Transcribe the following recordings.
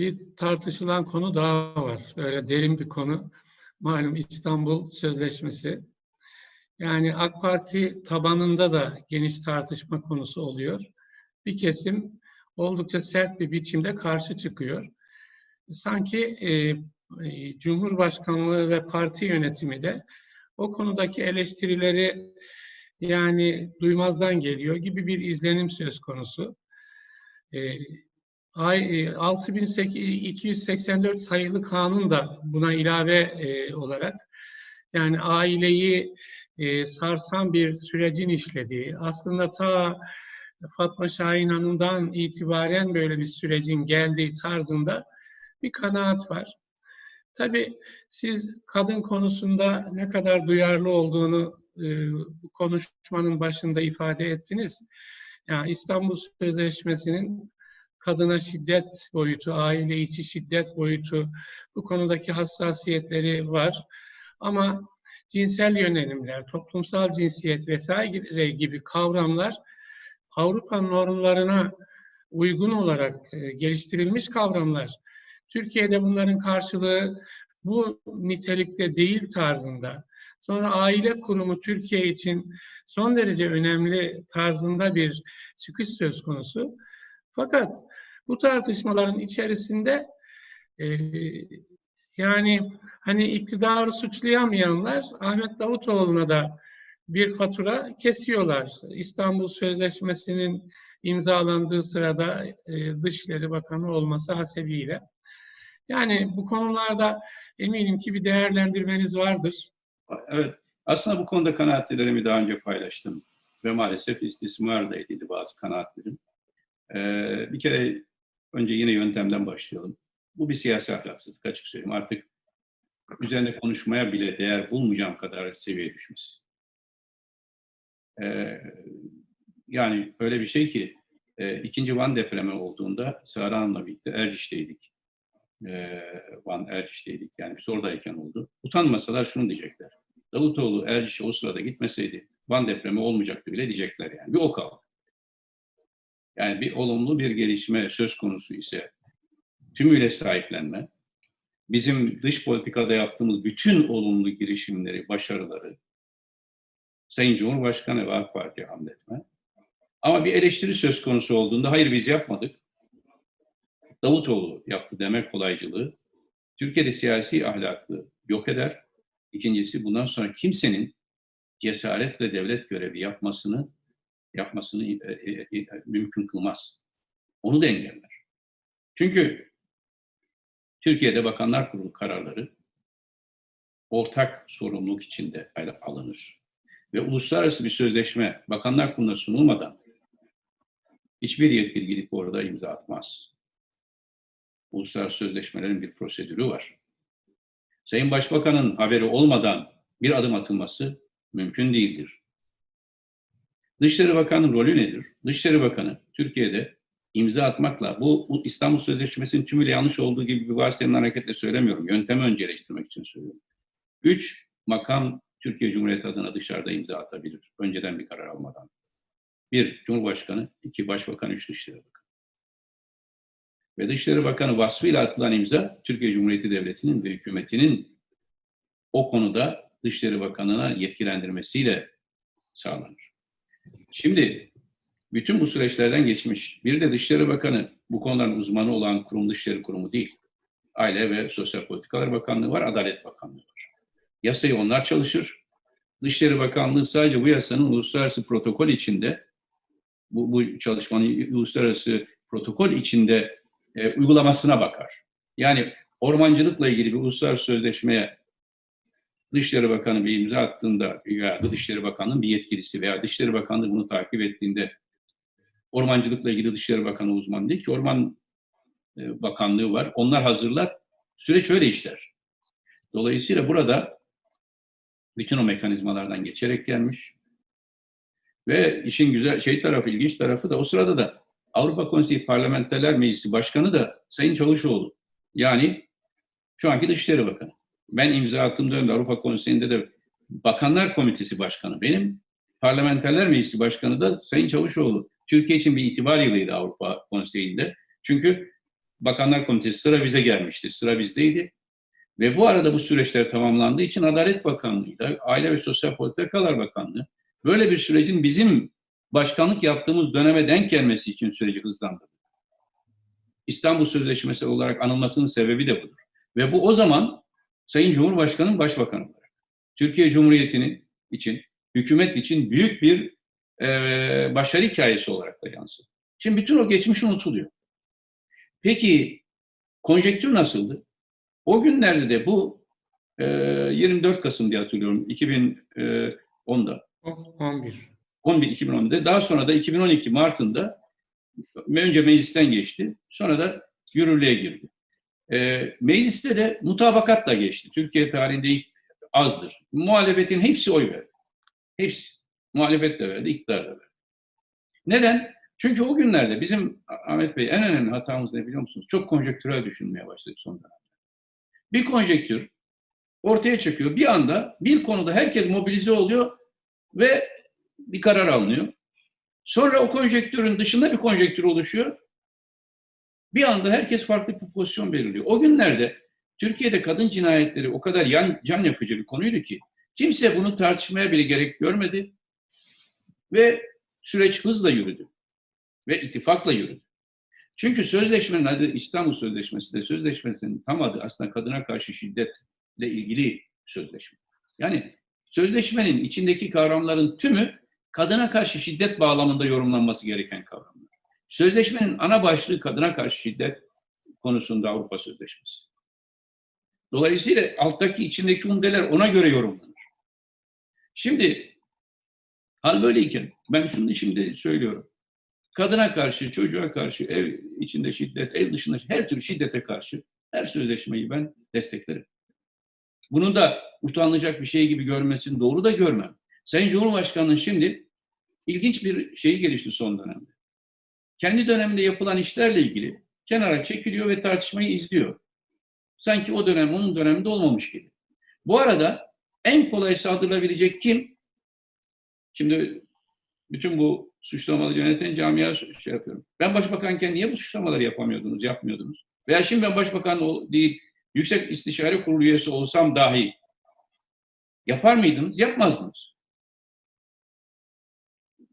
bir tartışılan konu daha var. Öyle derin bir konu. Malum İstanbul Sözleşmesi. Yani AK Parti tabanında da geniş tartışma konusu oluyor. Bir kesim oldukça sert bir biçimde karşı çıkıyor. Sanki e, e, Cumhurbaşkanlığı ve parti yönetimi de o konudaki eleştirileri yani duymazdan geliyor gibi bir izlenim söz konusu. E, ay- e, 6284 sayılı kanun da buna ilave e, olarak yani aileyi e, sarsan bir sürecin işlediği, aslında ta Fatma Şahin Hanım'dan itibaren böyle bir sürecin geldiği tarzında bir kanaat var. Tabii siz kadın konusunda ne kadar duyarlı olduğunu e, konuşmanın başında ifade ettiniz. Yani İstanbul Sözleşmesi'nin kadına şiddet boyutu, aile içi şiddet boyutu, bu konudaki hassasiyetleri var. Ama cinsel yönelimler, toplumsal cinsiyet vesaire gibi kavramlar Avrupa normlarına uygun olarak e, geliştirilmiş kavramlar. Türkiye'de bunların karşılığı bu nitelikte değil tarzında. Sonra aile kurumu Türkiye için son derece önemli tarzında bir çıkış söz konusu. Fakat bu tartışmaların içerisinde e, yani hani iktidarı suçlayamayanlar Ahmet Davutoğlu'na da bir fatura kesiyorlar. İstanbul Sözleşmesi'nin imzalandığı sırada e, Dışişleri Bakanı olması hasebiyle. Yani bu konularda eminim ki bir değerlendirmeniz vardır. Evet. Aslında bu konuda kanaatlerimi daha önce paylaştım. Ve maalesef istismar da edildi bazı kanaatlerim. Ee, bir kere önce yine yöntemden başlayalım. Bu bir siyasi ahlaksızlık açık söyleyeyim. Artık üzerine konuşmaya bile değer bulmayacağım kadar seviyeye düşmesi. Ee, yani öyle bir şey ki e, ikinci Van depremi olduğunda Sara Hanım'la birlikte Erciş'teydik. Ee, Van Erciş'teydik. Yani biz oradayken oldu. Utanmasalar şunu diyecekler. Davutoğlu Erciş'e o sırada gitmeseydi Van depremi olmayacaktı bile diyecekler yani. Bir o kaldı. Yani bir olumlu bir gelişme söz konusu ise tümüyle sahiplenme, bizim dış politikada yaptığımız bütün olumlu girişimleri, başarıları Sayın Cumhurbaşkanı ve AK Parti'ye hamletme. Ama bir eleştiri söz konusu olduğunda hayır biz yapmadık. Davutoğlu yaptı demek kolaycılığı Türkiye'de siyasi ahlakı yok eder. İkincisi bundan sonra kimsenin cesaretle devlet görevi yapmasını yapmasını e, e, e, mümkün kılmaz. Onu da engeller. Çünkü Türkiye'de Bakanlar Kurulu kararları ortak sorumluluk içinde alınır. Ve uluslararası bir sözleşme Bakanlar Kurulu'na sunulmadan hiçbir yetkili gidip orada imza atmaz. Uluslararası sözleşmelerin bir prosedürü var. Sayın Başbakan'ın haberi olmadan bir adım atılması mümkün değildir. Dışişleri Bakanı'nın rolü nedir? Dışişleri Bakanı Türkiye'de imza atmakla, bu, bu İstanbul Sözleşmesi'nin tümüyle yanlış olduğu gibi bir varsayımla hareketle söylemiyorum. Yöntemi önce eleştirmek için söylüyorum. Üç, makam Türkiye Cumhuriyeti adına dışarıda imza atabilir. Önceden bir karar almadan. Bir, Cumhurbaşkanı. iki Başbakan. Üç, Dışişleri Bakanı. Ve Dışişleri Bakanı vasfıyla atılan imza, Türkiye Cumhuriyeti Devleti'nin ve hükümetinin o konuda Dışişleri Bakanı'na yetkilendirmesiyle sağlanır. Şimdi bütün bu süreçlerden geçmiş. Bir de Dışişleri Bakanı bu konuların uzmanı olan kurum Dışişleri Kurumu değil. Aile ve Sosyal Politikalar Bakanlığı var, Adalet Bakanlığı var. Yasayı onlar çalışır. Dışişleri Bakanlığı sadece bu yasanın uluslararası protokol içinde, bu, bu çalışmanın uluslararası protokol içinde e, uygulamasına bakar. Yani ormancılıkla ilgili bir uluslararası sözleşmeye Dışişleri Bakanı bir imza attığında veya Dışişleri Bakanı'nın bir yetkilisi veya Dışişleri Bakanlığı bunu takip ettiğinde ormancılıkla ilgili Dışişleri Bakanı uzman değil ki Orman e, Bakanlığı var. Onlar hazırlar. Süreç öyle işler. Dolayısıyla burada bütün o mekanizmalardan geçerek gelmiş. Ve işin güzel şey tarafı, ilginç tarafı da o sırada da Avrupa Konseyi Parlamenterler Meclisi Başkanı da Sayın Çavuşoğlu. Yani şu anki Dışişleri Bakanı. Ben imza attığım dönemde Avrupa Konseyi'nde de Bakanlar Komitesi Başkanı benim. Parlamenterler Meclisi Başkanı da Sayın Çavuşoğlu. Türkiye için bir itibar yılıydı Avrupa Konseyi'nde. Çünkü Bakanlar Komitesi sıra bize gelmişti. Sıra bizdeydi. Ve bu arada bu süreçler tamamlandığı için Adalet Bakanlığı da Aile ve Sosyal Politikalar Bakanlığı böyle bir sürecin bizim başkanlık yaptığımız döneme denk gelmesi için süreci hızlandırdı. İstanbul Sözleşmesi olarak anılmasının sebebi de budur. Ve bu o zaman Sayın Cumhurbaşkanı'nın başbakanı olarak Türkiye Cumhuriyeti'nin için, hükümet için büyük bir e, başarı hikayesi olarak da yansıdı. Şimdi bütün o geçmiş unutuluyor. Peki konjektür nasıldı? O günlerde de bu e, 24 Kasım diye hatırlıyorum 2010'da. 11. 11 2010'da daha sonra da 2012 Mart'ında önce meclisten geçti. Sonra da yürürlüğe girdi. E, mecliste de mutabakatla geçti. Türkiye tarihinde ilk azdır. Muhalefetin hepsi oy verdi. Hepsi. Muhalefet de verdi, iktidar da verdi. Neden? Çünkü o günlerde bizim Ahmet Bey en önemli hatamız ne biliyor musunuz? Çok konjektürel düşünmeye başladık son dönemde. Bir konjektür ortaya çıkıyor. Bir anda bir konuda herkes mobilize oluyor ve bir karar alınıyor. Sonra o konjektürün dışında bir konjektür oluşuyor. Bir anda herkes farklı bir pozisyon belirliyor. O günlerde Türkiye'de kadın cinayetleri o kadar yan, can yakıcı bir konuydu ki kimse bunu tartışmaya bile gerek görmedi ve süreç hızla yürüdü ve ittifakla yürüdü. Çünkü sözleşmenin adı İstanbul Sözleşmesi de sözleşmesinin tam adı aslında kadına karşı şiddetle ilgili sözleşme. Yani sözleşmenin içindeki kavramların tümü kadına karşı şiddet bağlamında yorumlanması gereken kavramlar. Sözleşmenin ana başlığı kadına karşı şiddet konusunda Avrupa Sözleşmesi. Dolayısıyla alttaki içindeki umdeler ona göre yorumlanır. Şimdi hal böyleyken ben şunu şimdi söylüyorum. Kadına karşı, çocuğa karşı, ev içinde şiddet, ev dışında her türlü şiddete karşı her sözleşmeyi ben desteklerim. Bunu da utanılacak bir şey gibi görmesini doğru da görmem. Sayın Cumhurbaşkanı'nın şimdi ilginç bir şeyi gelişti son dönemde. Kendi döneminde yapılan işlerle ilgili kenara çekiliyor ve tartışmayı izliyor. Sanki o dönem onun döneminde olmamış gibi. Bu arada en kolay saldırılabilecek kim? Şimdi bütün bu suçlamaları yöneten camia şey yapıyorum. Ben başbakanken niye bu suçlamaları yapamıyordunuz, yapmıyordunuz? Veya şimdi ben başbakan değil, Yüksek İstişare Kurulu üyesi olsam dahi yapar mıydınız? Yapmazdınız.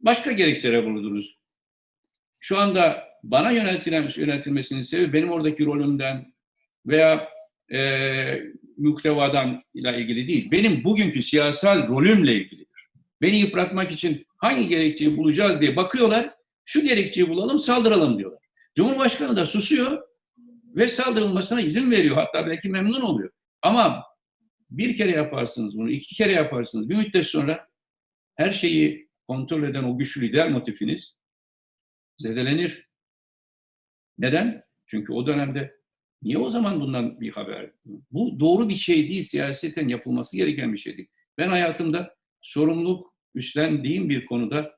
Başka gerekçelere bulundunuz. Şu anda bana yöneltilen yönetilmesinin sebebi benim oradaki rolümden veya e, muhtevadan ile ilgili değil. Benim bugünkü siyasal rolümle ilgilidir. Beni yıpratmak için hangi gerekçeyi bulacağız diye bakıyorlar. Şu gerekçeyi bulalım, saldıralım diyorlar. Cumhurbaşkanı da susuyor ve saldırılmasına izin veriyor. Hatta belki memnun oluyor. Ama bir kere yaparsınız bunu, iki kere yaparsınız. Bir müddet sonra her şeyi kontrol eden o güçlü lider motifiniz zedelenir. Neden? Çünkü o dönemde niye o zaman bundan bir haber? Bu doğru bir şey değil, siyaseten yapılması gereken bir şey değil. Ben hayatımda sorumluluk üstlendiğim bir konuda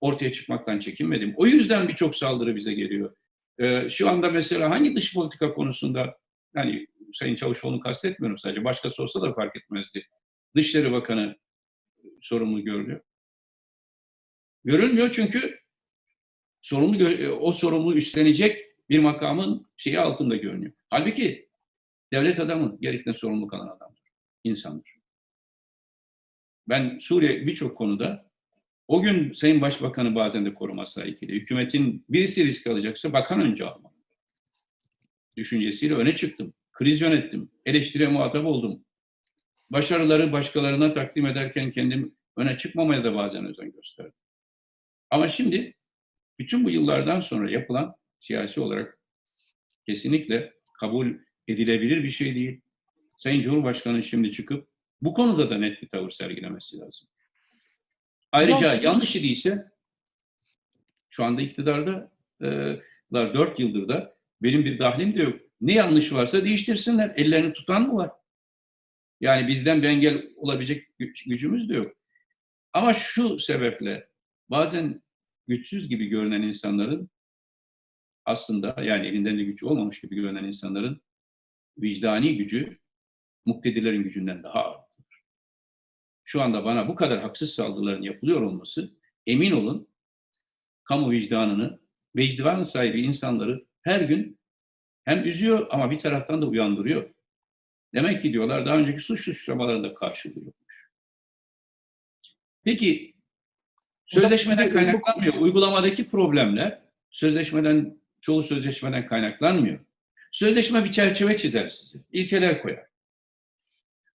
ortaya çıkmaktan çekinmedim. O yüzden birçok saldırı bize geliyor. Ee, şu anda mesela hangi dış politika konusunda, yani Sayın Çavuşoğlu'nu kastetmiyorum sadece, başkası olsa da fark etmezdi. Dışişleri Bakanı sorumlu görülüyor. Görülmüyor çünkü sorumlu o sorumluluğu üstlenecek bir makamın şeyi altında görünüyor. Halbuki devlet adamı gerekten sorumluluk alan adamdır, insandır. Ben Suriye birçok konuda o gün Sayın Başbakanı bazen de koruması ikili. Hükümetin birisi risk alacaksa bakan önce almalı. Düşüncesiyle öne çıktım. Kriz yönettim. Eleştiriye muhatap oldum. Başarıları başkalarına takdim ederken kendim öne çıkmamaya da bazen özen gösterdim. Ama şimdi bütün bu yıllardan sonra yapılan siyasi olarak kesinlikle kabul edilebilir bir şey değil. Sayın Cumhurbaşkanı şimdi çıkıp bu konuda da net bir tavır sergilemesi lazım. Ayrıca yanlış idiyse şu anda iktidarda e, 4 yıldır da benim bir dahlim de yok. Ne yanlış varsa değiştirsinler. Ellerini tutan mı var? Yani bizden bir engel olabilecek güç, gücümüz de yok. Ama şu sebeple bazen güçsüz gibi görünen insanların aslında yani elinden de güç olmamış gibi görünen insanların vicdani gücü muktedirlerin gücünden daha ağırdır. Şu anda bana bu kadar haksız saldırıların yapılıyor olması emin olun kamu vicdanını, vicdan sahibi insanları her gün hem üzüyor ama bir taraftan da uyandırıyor. Demek ki diyorlar daha önceki suç suçlamalarında karşılıyormuş. Peki sözleşmeden kaynaklanmıyor. Uygulamadaki problemler sözleşmeden, çoğu sözleşmeden kaynaklanmıyor. Sözleşme bir çerçeve çizer size. ilkeler koyar.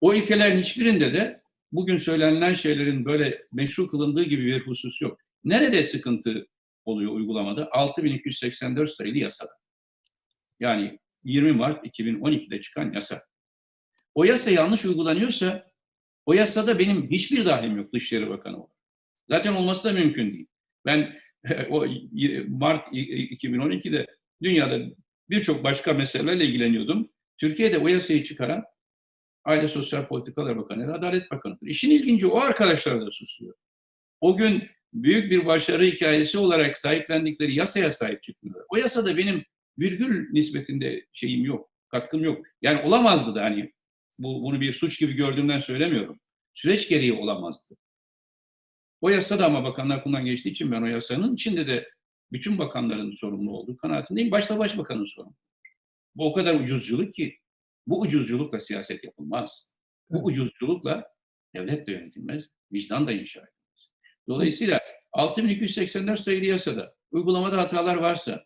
O ilkelerin hiçbirinde de bugün söylenilen şeylerin böyle meşru kılındığı gibi bir husus yok. Nerede sıkıntı oluyor uygulamada? 6284 sayılı yasada. Yani 20 Mart 2012'de çıkan yasa. O yasa yanlış uygulanıyorsa o yasada benim hiçbir dahlim yok Dışişleri Bakanı olarak. Zaten olması da mümkün değil. Ben o Mart 2012'de dünyada birçok başka meselelerle ilgileniyordum. Türkiye'de o yasayı çıkaran Aile Sosyal Politikalar Bakanı, Adalet Bakanı'dır. İşin ilginci o arkadaşlar da susuyor. O gün büyük bir başarı hikayesi olarak sahiplendikleri yasaya sahip çıkmıyorlar. O yasada benim virgül nispetinde şeyim yok, katkım yok. Yani olamazdı da hani bu, bunu bir suç gibi gördüğümden söylemiyorum. Süreç gereği olamazdı. O yasa da ama bakanlar kurulundan geçtiği için ben o yasanın içinde de bütün bakanların sorumlu olduğu kanaatindeyim. Başta başbakanın sorumlu. Bu o kadar ucuzculuk ki bu ucuzculukla siyaset yapılmaz. Bu ucuzculukla devlet de yönetilmez, vicdan da inşa edilmez. Dolayısıyla 6284 sayılı yasada uygulamada hatalar varsa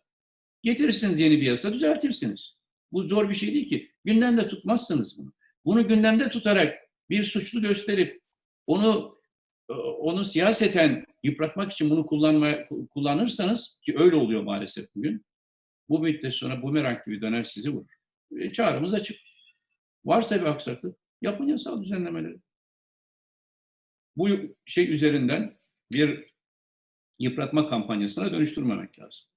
getirirsiniz yeni bir yasa düzeltirsiniz. Bu zor bir şey değil ki. Gündemde tutmazsınız bunu. Bunu gündemde tutarak bir suçlu gösterip onu onu siyaseten yıpratmak için bunu kullanma, kullanırsanız ki öyle oluyor maalesef bugün. Bu müddet sonra bumerang gibi döner sizi vurur. E, çağrımız açık. Varsa bir aksaklık yapın yasal düzenlemeleri. Bu şey üzerinden bir yıpratma kampanyasına dönüştürmemek lazım.